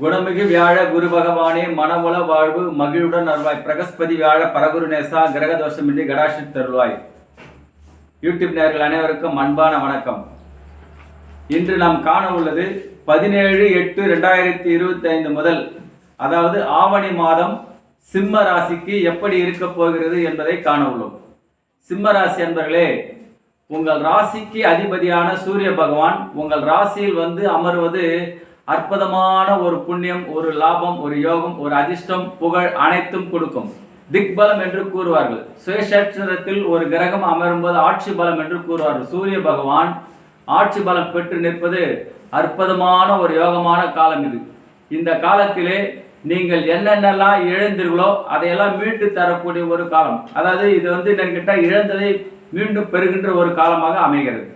குணமிகு வியாழ குரு பகவானே மனமுல வாழ்வு மகிழுடன் அருள்வாய். பிரகஸ்பதி வியாழ பரகுரு நேசா கிரக தோஷமின்றி கடாஷி தருள்வாய். யூடியூப் நேர்கள் அனைவருக்கும் அன்பான வணக்கம். இன்று நாம் காண உள்ளது பதினேழு எட்டு ரெண்டாயிரத்தி இருபத்தி ஐந்து முதல் அதாவது ஆவணி மாதம் சிம்ம ராசிக்கு எப்படி இருக்க போகிறது என்பதை காண உள்ளோம் சிம்ம ராசி என்பர்களே உங்கள் ராசிக்கு அதிபதியான சூரிய பகவான் உங்கள் ராசியில் வந்து அமர்வது அற்புதமான ஒரு புண்ணியம் ஒரு லாபம் ஒரு யோகம் ஒரு அதிர்ஷ்டம் புகழ் அனைத்தும் கொடுக்கும். திக்பலம் என்று கூறுவார்கள். சுயசேட்சரத்தில் ஒரு கிரகம் அமரும்போது ஆட்சி பலம் என்று கூறுவார்கள். சூரிய பகவான் ஆட்சி பலம் பெற்று நிற்பது அற்புதமான ஒரு யோகமான காலம் இது. இந்த காலத்திலே நீங்கள் என்னென்னலாம் இழந்தீர்களோ அதையெல்லாம் மீட்டு தரக்கூடிய ஒரு காலம். அதாவது இது வந்து என்கிட்ட இழந்ததை மீண்டும் பெறுகின்ற ஒரு காலமாக அமைகிறது.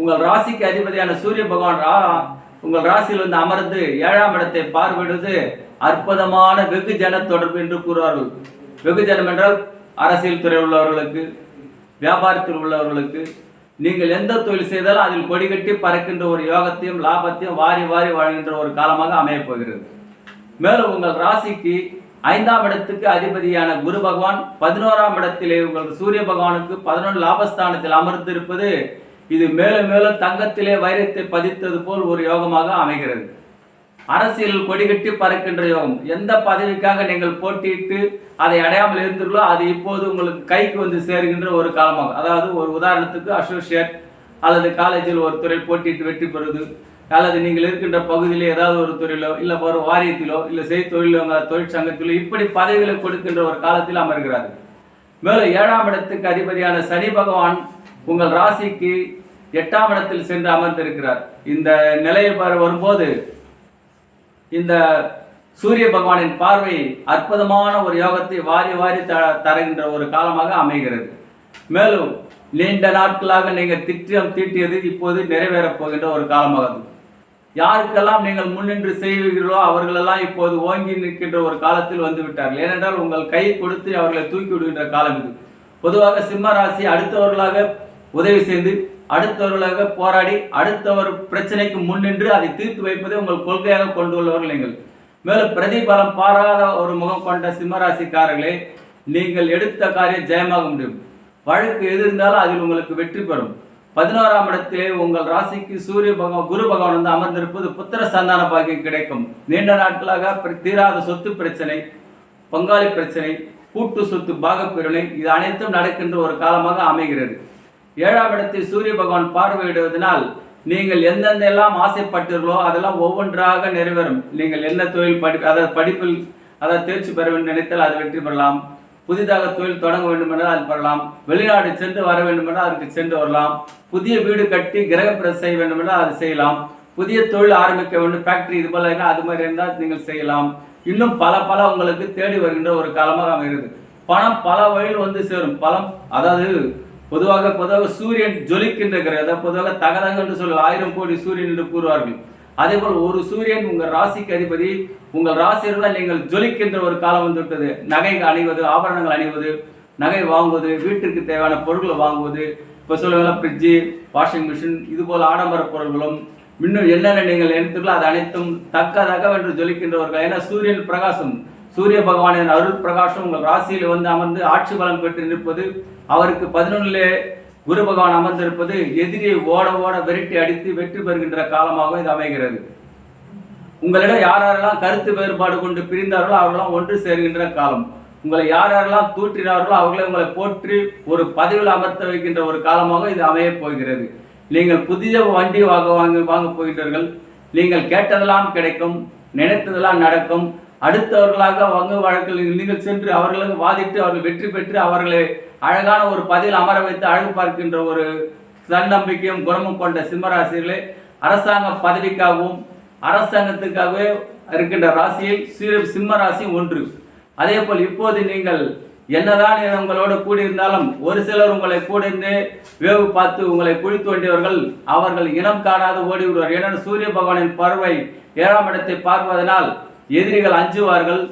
உங்கள் ராசிக்கு அதிபதியான சூரிய பகவான் உங்கள் ராசியில் வந்து அமர்ந்து ஏழாம் இடத்தை பார்வையிடுவது அற்புதமான வெகுஜன தொடர்பு என்று கூறுவார்கள். வெகுஜனம் என்றால் அரசியல் துறை உள்ளவர்களுக்கு வியாபாரத்தில் உள்ளவர்களுக்கு நீங்கள் எந்த தொழில் செய்தாலும் அதில் கொடிகட்டி பறக்கின்ற ஒரு யோகத்தையும் லாபத்தையும் வாரி வாரி வாழ்கின்ற ஒரு காலமாக அமையப் போகிறது. மேலும் உங்கள் ராசிக்கு ஐந்தாம் இடத்துக்கு அதிபதியான குரு பகவான் பதினோராம் இடத்திலே உங்கள் சூரிய பகவானுக்கு பதினொன்று லாபஸ்தானத்தில் அமர்ந்திருப்பது இது மேலும் மேலும் தங்கத்திலே வைரத்தை பதித்தது போல் ஒரு யோகமாக அமைகிறது. அரசியல் கொடிகட்டி பறக்கின்ற யோகம். எந்த பதவிக்காக நீங்கள் போட்டியிட்டு அதை அடையாமல் இருந்தீர்களோ அது இப்போது உங்களுக்கு கைக்கு வந்து சேருகின்ற ஒரு காலமாகும் அதாவது ஒரு உதாரணத்துக்கு அசோசியேட் அல்லது காலேஜில் ஒரு துறை போட்டியிட்டு வெற்றி பெறுவது அல்லது நீங்கள் இருக்கின்ற பகுதியில் ஏதாவது ஒரு துறையிலோ இல்லை ஒரு வாரியத்திலோ இல்லை செய் தொழிலோ தொழிற்சங்கத்திலோ இப்படி பதவிகளை கொடுக்கின்ற ஒரு காலத்தில் அமர்கிறார்கள். மேலும் ஏழாம் இடத்துக்கு அதிபதியான சனி பகவான் உங்கள் ராசிக்கு எட்டாம் இடத்தில் சென்று அமர்ந்திருக்கிறார். இந்த நிலையை வரும்போது இந்த சூரிய பகவானின் பார்வை அற்புதமான ஒரு யோகத்தை வாரி வாரி த தருகின்ற ஒரு காலமாக அமைகிறது. மேலும் நீண்ட நாட்களாக நீங்கள் திட்டம் தீட்டியது இப்போது நிறைவேறப் போகின்ற ஒரு காலமாகும். யாருக்கெல்லாம் நீங்கள் முன்னின்று செய்வீர்களோ அவர்களெல்லாம் இப்போது ஓங்கி நிற்கின்ற ஒரு காலத்தில் வந்துவிட்டார்கள். ஏனென்றால் உங்கள் கை கொடுத்து அவர்களை தூக்கி விடுகின்ற காலம் இது. பொதுவாக சிம்ம ராசி அடுத்தவர்களாக உதவி செய்து அடுத்தவர்களாக போராடி அடுத்தவர் பிரச்சனைக்கு முன்னின்று அதை தீர்த்து வைப்பதை உங்கள் கொள்கையாக கொண்டுள்ளவர்கள் நீங்கள். மேலும் பிரதிபலம் பாராத ஒரு முகம் கொண்ட சிம்மராசிக்காரர்களே நீங்கள் எடுத்த காரியம் ஜெயமாக முடியும். வழக்கு எது இருந்தாலும் அதில் உங்களுக்கு வெற்றி பெறும். பதினோராம் இடத்திலே உங்கள் ராசிக்கு சூரிய பகவான் குரு பகவான் வந்து அமர்ந்திருப்பது புத்திர சந்தான பாக்கியம் கிடைக்கும். நீண்ட நாட்களாக தீராத சொத்து பிரச்சனை பங்காளி பிரச்சனை கூட்டு சொத்து பாகப்பிரிவினை இது அனைத்தும் நடக்கின்ற ஒரு காலமாக அமைகிறது. ஏழாம் இடத்தில் சூரிய பகவான் பார்வையிடுவதனால் நீங்கள் எந்தெந்த எல்லாம் ஆசைப்பட்டீர்களோ அதெல்லாம் ஒவ்வொன்றாக நிறைவேறும். நீங்கள் என்ன தொழில் படி அதாவது படிப்பில் அதாவது தேர்ச்சி பெற வேண்டும் நினைத்தால் அது வெற்றி பெறலாம். புதிதாக தொழில் தொடங்க வேண்டும் என்றால் அது பெறலாம். வெளிநாடு சென்று வர வேண்டும் என்றால் அதற்கு சென்று வரலாம். புதிய வீடு கட்டி கிரகப்பிரசம் செய்ய வேண்டும் என்றால் அது செய்யலாம். புதிய தொழில் ஆரம்பிக்க வேண்டும். ஃபேக்டரி இது போல அது மாதிரி இருந்தால் நீங்கள் செய்யலாம். இன்னும் பல பல உங்களுக்கு தேடி வருகின்ற ஒரு காலமாக அமைகிறது. பணம் பல வழியில் வந்து சேரும். பலம் அதாவது பொதுவாக பொதுவாக சூரியன் ஜொலிக்கின்ற கிரகம் பொதுவாக தகதக என்று சொல்ல ஆயிரம் கோடி சூரியன் என்று கூறுவார்கள். அதே போல் ஒரு சூரியன் உங்கள் ராசிக்கு அதிபதி உங்கள் ராசியில் நீங்கள் ஜொலிக்கின்ற ஒரு காலம் வந்துவிட்டது. நகை அணிவது ஆபரணங்கள் அணிவது நகை வாங்குவது வீட்டிற்கு தேவையான பொருட்களை வாங்குவது இப்போ சொல்லுவாங்க ஃப்ரிட்ஜு வாஷிங் மிஷின் இது போல் ஆடம்பர பொருட்களும் இன்னும் என்னென்ன நீங்கள் எடுத்துக்கலாம் அது அனைத்தும் தக்க தக்கவென்று ஜொலிக்கின்றவர்கள். ஏன்னா சூரியன் பிரகாசம். சூரிய பகவானின் அருள் பிரகாசம் உங்கள் ராசியில் வந்து அமர்ந்து ஆட்சி பலம் பெற்று நிற்பது அவருக்கு பதினொன்றிலே குரு பகவான் அமர்ந்திருப்பது எதிரியை ஓட ஓட விரட்டி அடித்து வெற்றி பெறுகின்ற காலமாக இது அமைகிறது. உங்களிடம் யார் யாரெல்லாம் கருத்து வேறுபாடு கொண்டு பிரிந்தார்களோ அவர்களாம் ஒன்று சேர்கின்ற காலம். உங்களை யார் யாரெல்லாம் தூற்றினார்களோ அவர்களை உங்களை போற்றி ஒரு பதவியில் அமர்த்த வைக்கின்ற ஒரு காலமாக இது அமைய போகிறது. நீங்கள் புதிய வண்டி வாங்க வாங்க வாங்க போகிறீர்கள் நீங்கள் கேட்டதெல்லாம் கிடைக்கும் நினைத்ததெல்லாம் நடக்கும். அடுத்தவர்களாக வங்க வழக்கில் நீங்கள் சென்று அவர்களுக்கு வாதிட்டு அவர்கள் வெற்றி பெற்று அவர்களை அழகான ஒரு பதில் அமர வைத்து அழகு பார்க்கின்ற ஒரு தன்னம்பிக்கையும் குணமும் கொண்ட சிம்மராசிகளே அரசாங்க பதவிக்காகவும் அரசாங்கத்துக்காகவே இருக்கின்ற ராசியில் சீர சிம்ம ராசி ஒன்று. அதே போல் இப்போது நீங்கள் என்னதான் உங்களோடு கூடியிருந்தாலும் ஒரு சிலர் உங்களை கூடிருந்து வேவு பார்த்து உங்களை குழி தோண்டியவர்கள் அவர்கள் இனம் காணாது ஓடிவிடுவார். ஏனென்றால் சூரிய பகவானின் பார்வை ஏழாம் இடத்தை பார்ப்பதனால் எதிரிகள் அஞ்சுவார்கள்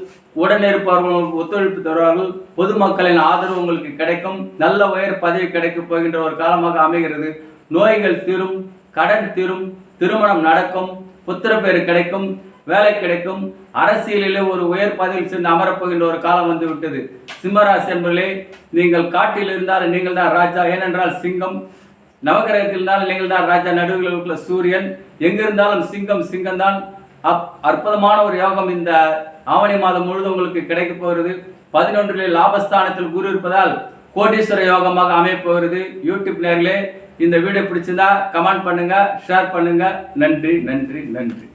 உடனே இருப்பவர்கள் ஒத்துழைப்பு தருவார்கள். பொதுமக்களின் ஆதரவு உங்களுக்கு கிடைக்கும். நல்ல உயர் பதவி கிடைக்கப் போகின்ற ஒரு காலமாக அமைகிறது. நோய்கள் தீரும் கடன் தீரும் திருமணம் நடக்கும் புத்திரப்பேறு கிடைக்கும் வேலை கிடைக்கும். அரசியலிலே ஒரு உயர் பதவியில் சென்று அமரப்போகின்ற ஒரு காலம் வந்து விட்டது. சிம்மராசி என்பர்களே நீங்கள் காட்டில் இருந்தால் நீங்கள் தான் ராஜா. ஏனென்றால் சிங்கம் நவகிரகத்தில் இருந்தால் நீங்கள் தான் ராஜா. நடுவில் உள்ள சூரியன் எங்கிருந்தாலும் சிங்கம் சிங்கம் தான் அப் அற்புதமான ஒரு யோகம் இந்த ஆவணி மாதம் முழுதும் உங்களுக்கு கிடைக்க போகிறது. பதினொன்றிலே லாபஸ்தானத்தில் குரு இருப்பதால் கோடீஸ்வர யோகமாக அமையப் போகிறது. யூடியூப் நேர்களே இந்த வீடியோ பிடிச்சிருந்தா கமெண்ட் பண்ணுங்க ஷேர் பண்ணுங்க. நன்றி நன்றி நன்றி.